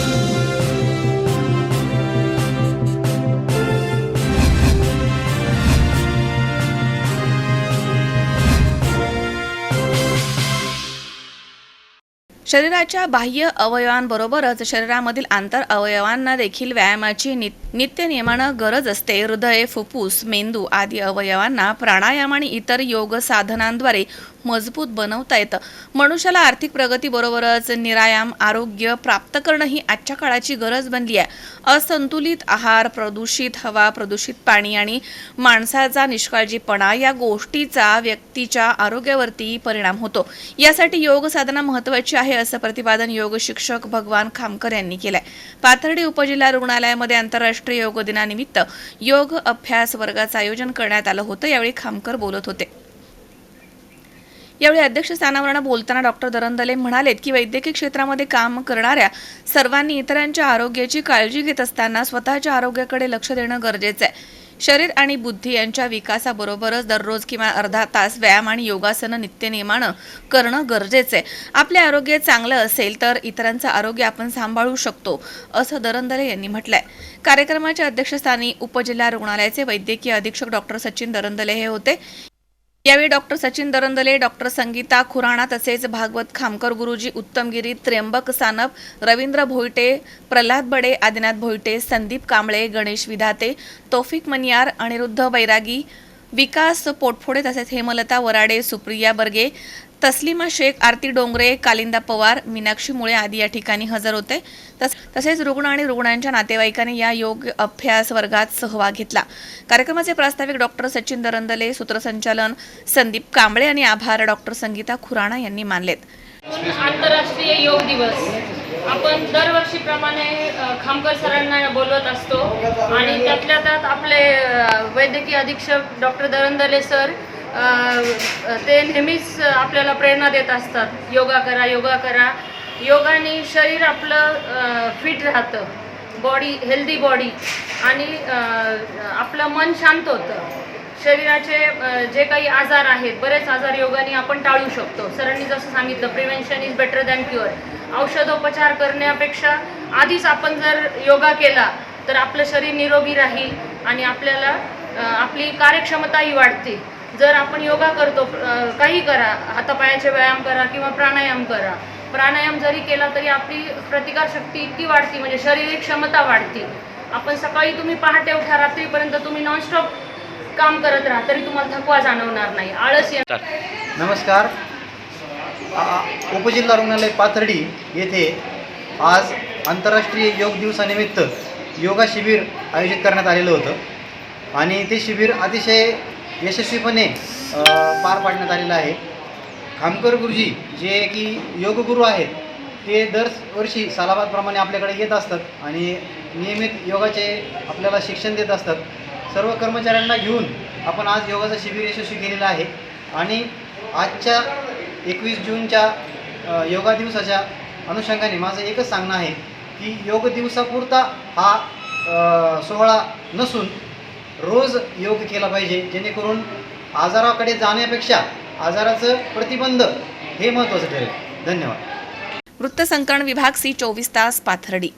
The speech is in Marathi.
Thank you. शरीराच्या बाह्य अवयवांबरोबरच शरीरामधील आंतर अवयवांना देखील व्यायामाची नित्य नियमानं गरज असते. हृदय फुफ्फुस मेंदू आदी अवयवांना प्राणायाम आणि इतर योग साधनांद्वारे मजबूत बनवता येतं. मनुष्याला आर्थिक प्रगतीबरोबरच निरायाम आरोग्य प्राप्त करणं ही आजच्या काळाची गरज बनली आहे. असंतुलित आहार प्रदूषित हवा प्रदूषित पाणी आणि माणसाचा निष्काळजीपणा या गोष्टीचा व्यक्तीच्या आरोग्यावरती परिणाम होतो. यासाठी योग साधना महत्वाची आहे असं प्रतिपादन योग शिक्षक भगवान खामकर यांनी केलंय. पाथर्डी उपजिल्हा रुग्णालयामध्ये आंतरराष्ट्रीय योग दिनानिमित्त योग अभ्यास वर्गाचं आयोजन करण्यात आलं होतं. यावेळी खामकर बोलत होते. यावेळी अध्यक्षस्थानावरनं बोलताना डॉक्टर दरंदले म्हणालेत की वैद्यकीय क्षेत्रामध्ये काम करणाऱ्या सर्वांनी इतरांच्या आरोग्याची काळजी घेत असताना स्वतःच्या आरोग्याकडे लक्ष देणं गरजेचं आहे. शरीर आणि बुद्धी यांच्या विकासाबरोबरच दररोज किमान अर्धा तास व्यायाम आणि योगासनं नित्यनियमानं करणं गरजेचं आहे. आपले आरोग्य चांगलं असेल तर इतरांचं आरोग्य आपण सांभाळू शकतो असं दरंदले यांनी म्हटलंय. कार्यक्रमाच्या अध्यक्षस्थानी उपजिल्हा रुग्णालयाचे वैद्यकीय अधीक्षक डॉक्टर सचिन दरंदले हे होते. यावेळी डॉक्टर सचिन दरंदले डॉक्टर संगीता खुराणा तसेच भागवत खामकर गुरुजी उत्तमगिरी त्र्यंबक सानप रवींद्र भोईटे प्रल्हाद बडे आदिनाथ भोईटे संदीप कांबळे गणेश विधाते तौफिक मनियार अनिरुद्ध बैरागी विकास पोटफोडे तसेच हेमलता वराडे सुप्रिया बर्गे तस्लिमा शेख आरती डोंगरे कालिंदा पवार मीनाक्षी मुळे आदी या ठिकाणी हजर होते. तस तसेच रुग्ण आणि रुग्णांच्या नातेवाईकांनी या योग अभ्यास वर्गात सहभाग घेतला. कार्यक्रमाचे प्रास्ताविक डॉक्टर सचिन दरंदले सूत्रसंचालन संदीप कांबळे आणि आभार डॉक्टर संगीता खुराणा यांनी मानलेत. आंतरराष्ट्रीय योग दिवस. आपण दरवर्षीप्रमाणे खामकर सरांना बोलवत असतो. आणि त्यातल्या त्यात आपले वैद्यकीय अधीक्षक डॉक्टर दरंदले सर ते नेहमीच आपल्याला प्रेरणा देत असतात. योगा करा योगा करा. योगाने शरीर आपलं फिट राहतं. बॉडी हेल्दी बॉडी आणि आपलं मन शांत होतं. शरीराचे जे काही आजार आहेत बरेच आजार योगाने आपण टाळू शकतो. सरांनी जसं सांगितलं prevention is better than cure औषधोपचार करण्यापेक्षा आधीच आपण जर योगा केला तर आपलं शरीर निरोगी राहील आणि आपल्याला आपली कार्यक्षमताही वाढते जर आपण योगा करतो काही करा हातापायाचे व्यायाम करा किंवा प्राणायाम करा. प्राणायाम जरी केला तरी आपली प्रतिकारशक्ती इतकी वाढती म्हणजे शारीरिक क्षमता वाढते. आपण सकाळी तुम्ही पहाटे उठा रात्रीपर्यंत तुम्ही नॉनस्टॉप काम करत राहा तरी तुम्हाला थकवा जाणवणार नाही. आळस येणार नमस्कार. उपजिल्हा रुग्णालय पाथर्डी येथे आज आंतरराष्ट्रीय योग दिवसानिमित्त योगा शिबिर आयोजित करण्यात आलेलं होतं. आणि ते शिबिर अतिशय यशस्वीपणे पार पाडण्यात आलेला आहे. खामकर गुरुजी जे की योगगुरू आहेत ते दरवर्षी सालाबादप्रमाणे आपल्याकडे येत असतात आणि नियमित योगाचे आपल्याला शिक्षण देत असतात. सर्व कर्मचाऱ्यांना घेऊन आपण आज योगाचं शिबिर यशस्वी केलेलं आहे आणि आजच्या एकवीस जूनच्या योगा दिवसाच्या अनुषंगाने माझं एकच सांगणं आहे की योग दिवसापुरता हा सोहळा नसून रोज योग केला पाहिजे जेणेकरून आजाराकडे जाण्यापेक्षा आजाराचं प्रतिबंध हे महत्त्वाचं ठरेल. धन्यवाद. वृत्तसंकलन विभाग सी चोवीस तास पाथर्डी.